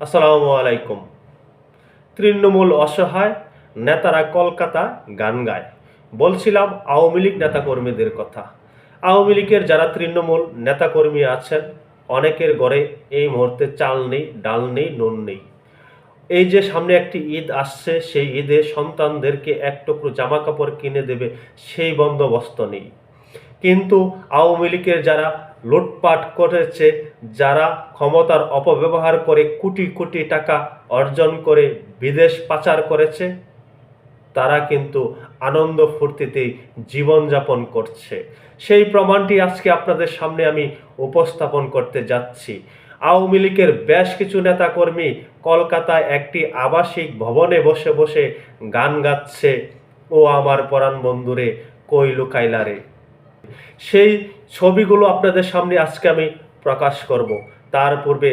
আসসালামু আলাইকুম। তৃণমূল অসহায় নেতারা কলকাতা গান গায়। বলছিলাম আওয়ামী লীগ নেতাকর্মীদের কথা। আওয়ামী লীগের যারা তৃণমূল নেতাকর্মী আছেন, অনেকের ঘরে এই মুহূর্তে চাল নেই, ডাল নেই, নুন নেই। এই যে সামনে একটি ঈদ আসছে, সেই ঈদে সন্তানদেরকে এক টুকরো জামা কাপড় কিনে দেবে, সেই বন্দোবস্ত নেই। কিন্তু আওয়ামী লীগের যারা লুটপাট করেছে, যারা ক্ষমতার অপব্যবহার করে কোটি কোটি টাকা অর্জন করে বিদেশ পাচার করেছে, তারা কিন্তু আনন্দ ফুর্তিতেই জীবনযাপন করছে। সেই প্রমাণটি আজকে আপনাদের সামনে আমি উপস্থাপন করতে যাচ্ছি। আওয়ামী লীগের বেশ কিছু নেতাকর্মী কলকাতায় একটি আবাসিক ভবনে বসে বসে গান গাচ্ছে, ও আমার পরাণ বন্ধুরে, কই লুকাইলারে। সেই ছবিগুলো আপনাদের সামনে আজকে আমি প্রকাশ করব। তার পূর্বে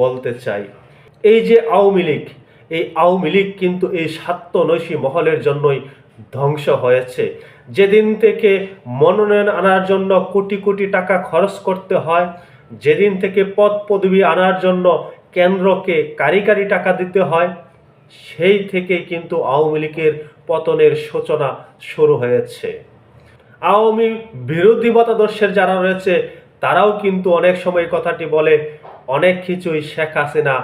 বলতে চাই, এই যে আওয়ামী লীগ, এই আওয়ামী লীগ কিন্তু এই স্বার্থনৈশী মহলের জন্যই ধ্বংস হয়েছে। যেদিন থেকে মনোনয়ন আনার জন্য কোটি কোটি টাকা খরচ করতে হয়, যেদিন থেকে পদ পদবি আনার জন্য কেন্দ্রকে কারিকারি টাকা দিতে হয়, সেই থেকে কিন্তু আওয়ামী লীগের পতনের সূচনা শুরু হয়েছে। আওয়ামী বিরোধী মতাদর্শের যারা রয়েছে, তারাও কিন্তু অনেক সময় কথাটি বলে, অনেক কিছুই শেখ হাসিনা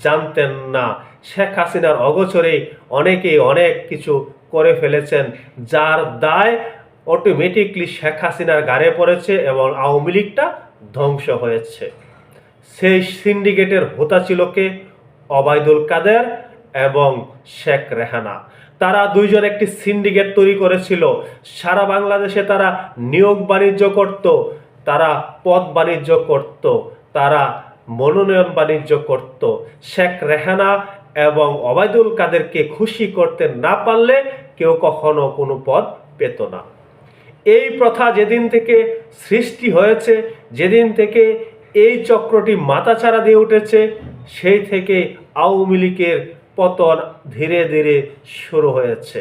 জানতেন না। শেখ হাসিনার অগোচরেই অনেকেই অনেক কিছু করে ফেলেছেন, যার দায় অটোমেটিকলি শেখ হাসিনার গাড়ে পড়েছে এবং আওয়ামী লীগটা ধ্বংস হয়েছে। সেই সিন্ডিকেটের হোতা ছিল কে? অবায়দুল কাদের এবং শেখ রেহানা। তারা দুইজন একটি সিন্ডিকেট তৈরি করেছিল। সারা বাংলাদেশে তারা নিয়োগ বাণিজ্য করত, তারা পদ বাণিজ্য করত, তারা মনোনয়ন বাণিজ্য করত। শেখ রেহানা এবং অবায়দুল কাদেরকে খুশি করতে না পারলে কেউ কখনো কোনো পদ পেত না। এই প্রথা যেদিন থেকে সৃষ্টি হয়েছে, যেদিন থেকে এই চক্রটি মাথাচাড়া দিয়ে উঠেছে, সেই থেকে আওয়ামী লীগের পতন ধীরে ধীরে শুরু হয়েছে।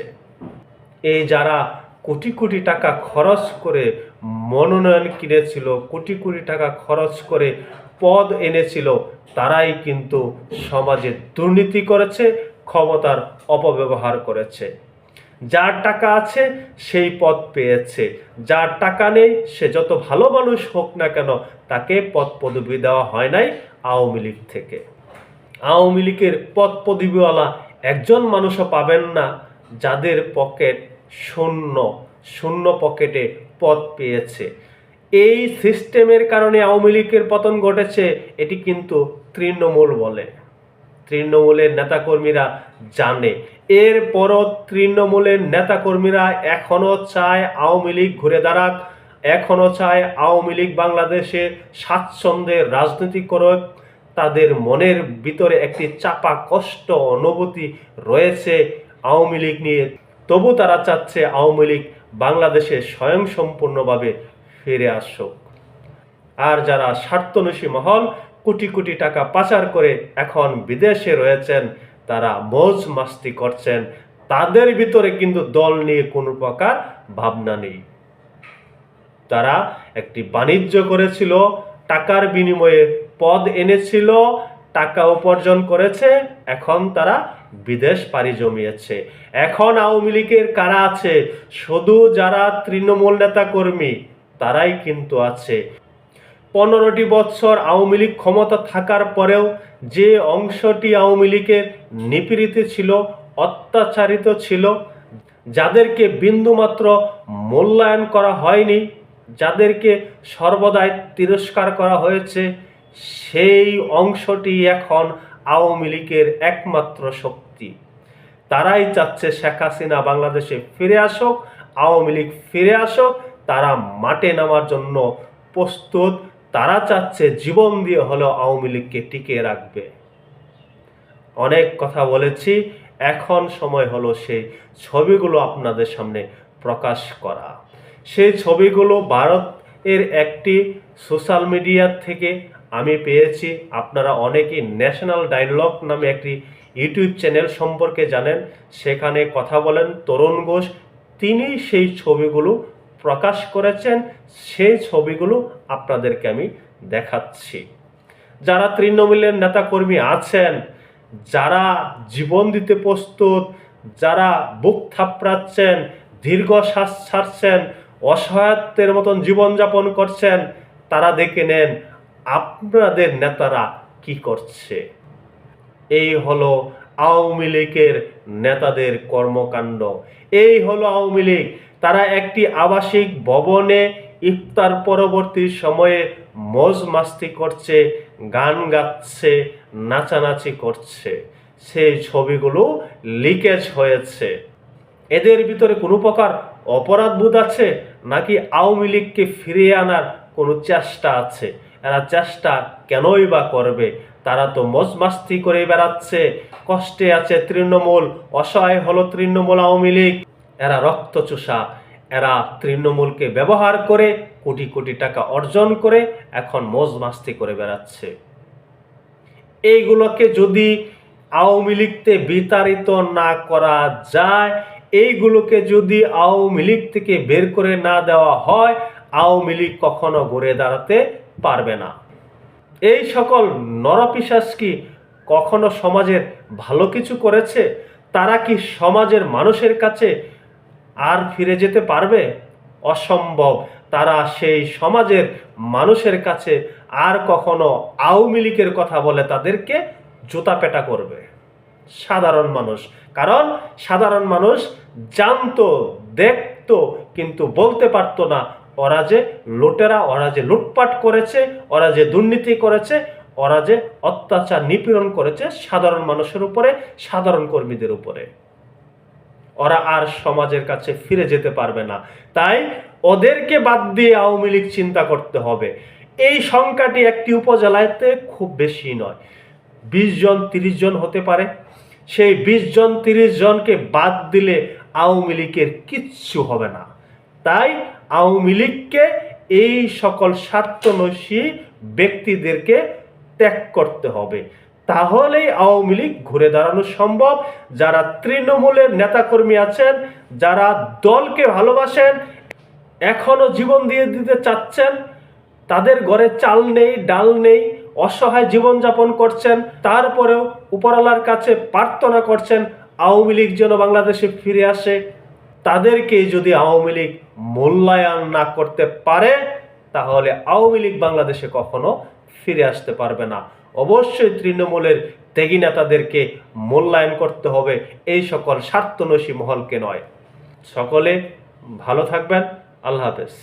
এই যারা কোটি কোটি টাকা খরচ করে মনোনয়ন কিনেছিল, কোটি কোটি টাকা খরচ করে পদ এনেছিল, তারাই কিন্তু সমাজে দুর্নীতি করেছে, ক্ষমতার অপব্যবহার করেছে। যার টাকা আছে, সেই পদ পেয়েছে। যার টাকা নেই, সে যত ভালো মানুষ হোক না কেন, তাকে পদ পদবি দেওয়া হয় নাই আওয়ামী লীগ থেকে। আওয়ামী লীগের পদ পদবিওয়ালা একজন মানুষও পাবেন না যাদের পকেট শূন্য শূন্য পকেটে পদ পেয়েছে। এই সিস্টেমের কারণে আওয়ামী লীগের পতন ঘটেছে, এটি কিন্তু তৃণমূল বলে। তৃণমূলের নেতাকর্মীরা জানে। এরপরও তৃণমূলের নেতাকর্মীরা এখনও চায় আওয়ামী লীগ ঘুরে দাঁড়াক, এখনও চায় আওয়ামী লীগ বাংলাদেশে স্বাচ্ছন্দ্যে রাজনীতি করুক। তাদের মনের ভিতরে একটি চাপা কষ্ট, অনুভূতি রয়েছে আওয়ামী লীগ নিয়ে। তবু তারা চাচ্ছে আওয়ামী লীগ বাংলাদেশে স্বয়ংসম্পূর্ণভাবে ফিরে আসুক। আর যারা স্বার্থনসী মহল, কোটি কোটি টাকা পাচার করে এখন বিদেশে রয়েছেন, তারা মজ মাস্তি করছেন। তাদের ভিতরে কিন্তু দল নিয়ে কোনো প্রকার ভাবনা নেই। তারা একটি বাণিজ্য করেছিল, টাকার বিনিময়ে পদ এনেছিল, টাকা উপার্জন করেছে, এখন তারা বিদেশ পাড়ি জমিয়েছে। এখন আওয়ামী লীগের কারা আছে? শুধু যারা তৃণমূল নেতা কর্মী তারাই কিন্তু আছে। পনেরোটি বৎসর আওয়ামী লীগ ক্ষমতা থাকার পরেও যে অংশটি আওয়ামী লীগের নিপীড়িত ছিল, অত্যাচারিত ছিল, যাদেরকে বিন্দুমাত্র মূল্যায়ন করা হয়নি, যাদেরকে সর্বদাই তিরস্কার করা হয়েছে সেই অংশটি এখন আওয়ামী লীগের একমাত্র শক্তি। তারাই চাচ্ছে শেখ হাসিনা বাংলাদেশে ফিরে আসুক, আওয়ামী লীগ ফিরে আসুক, তারা মাঠে নামার জন্য প্রস্তুত, তারা চাচ্ছে জীবন দিয়ে হলেও আওয়ামী লীগকে টিকিয়ে রাখবে। অনেক কথা বলেছি, এখন সময় হলো সেই ছবিগুলো আপনাদের সামনে প্রকাশ করা। সেই ছবিগুলো ভারতের একটি সোশ্যাল মিডিয়া থেকে আমি পেয়েছি, আপনারা অনেকেই ন্যাশনাল ডায়লগ নামে একটি ইউটিউব চ্যানেল সম্পর্কে জানেন, সেখানে কথা বলেন। তরুণ ঘোষ, তিনি সেই ছবিগুলো প্রকাশ করেছেন, সেই ছবিগুলো আপনাদেরকে আমি দেখাচ্ছি। যারা তৃণমূলের নেতাকর্মী আছেন, যারা জীবন দিতে প্রস্তুত, যারা বুক থাপড়াচ্ছেন, দীর্ঘ শ্বাস ছাড়ছেন, অসহায়ত্বের মতন জীবনযাপন করছেন, তারা দেখে নেন আপনাদের নেতারা কি করছে? এই হলো আওয়ামী লীগের নেতাদের কর্মকাণ্ড। এই হলো আওয়ামী লীগ। তারা একটি আবাসিক ভবনে ইফতার পরবর্তী সময়ে মজ মাস্তি করছে, গান গাচ্ছে, নাচানাচি করছে। সেই ছবিগুলো লিকেজ হয়েছে। এদের ভিতরে কোনো প্রকার অপরাধবোধ আছে? নাকি আওয়ামী লীগকে ফিরিয়ে আনার কোনো চেষ্টা আছে? এরা চেষ্টা কেনই বা করবে? তারা তো মজমাস্তি করে বেড়াচ্ছে। কষ্টে আছে তৃণমূল, অসহায় হলো তৃণমূল আওয়ামী লীগ। এরা রক্তচোষা। এরা তৃণমূলকে ব্যবহার করে কোটি কোটি টাকা অর্জন করে এখন মজমাস্তি করে বেড়াচ্ছে। এইগুলোকে যদি আওয়ামী লীগতে বিতাড়িত না করা যায়, এইগুলোকে যদি আওয়ামী লীগ থেকে বের করে না দেওয়া হয়, আওয়ামী লীগ কখনো ঘুরে দাঁড়াতে পারবে না। এই সকল নরপিশাস কি কখনো সমাজের ভালো কিছু করেছে? তারা কি সমাজের মানুষের কাছে আর ফিরে যেতে পারবে? অসম্ভব। তারা সেই সমাজের মানুষের কাছে আর কখনো আওয়ামী লীগের কথা বলে তাদেরকে জুতা পেটা করবে। সাধারণ মানুষ। কারণ সাধারণ মানুষ জানতো, দেখতো, কিন্তু বলতে পারতো না ওরা যে লুটেরা ওরা যে লুটপাট করেছে ওরা যে দুর্নীতি করেছে ওরা যে অত্যাচার নিপীড়ন করেছে সাধারণ মানুষের উপরে, সাধারণ কর্মীদের উপরে। ওরা আর সমাজের কাছে ফিরে যেতে পারবে না। তাই ওদেরকে বাদ দিয়ে আওয়ামী লীগ চিন্তা করতে হবে। এই সংখ্যাটি একটি উপজেলাতে খুব বেশি নয়। বিশ জন, তিরিশ জন হতে পারে। সেই বিশ জন, তিরিশ জনকে বাদ দিলে আওয়ামী লীগের কিচ্ছু হবে না। তাই আওয়ামী লীগকে এই সকল স্বার্থনসী ব্যক্তিদেরকে ত্যাগ করতে হবে। তাহলেই আওয়ামী লীগ ঘুরে দাঁড়ানো সম্ভব। যারা তৃণমূলের নেতাকর্মী আছেন, যারা দলকে ভালোবাসেন, এখনও জীবন দিয়ে দিতে চাচ্ছেন, তাদের ঘরে চাল নেই, ডাল নেই, অসহায় জীবনযাপন করছেন, তারপরেও উপরওয়ালার কাছে প্রার্থনা করছেন, আওয়ামী লীগ যেন বাংলাদেশে ফিরে আসে। তাদেরকে যদি আওয়ামী লীগ মূল্যায়ন না করতে পারে, তাহলে আওয়ামী লীগ বাংলাদেশে কখনো ফিরে আসতে পারবে না। অবশ্যই তৃণমূলের ত্যাগী নেতাদেরকে মূল্যায়ন করতে হবে, এই সকল স্বার্থনসী মহলকে নয়। সকলে ভালো থাকবেন। আল্লাহ হাফেজ।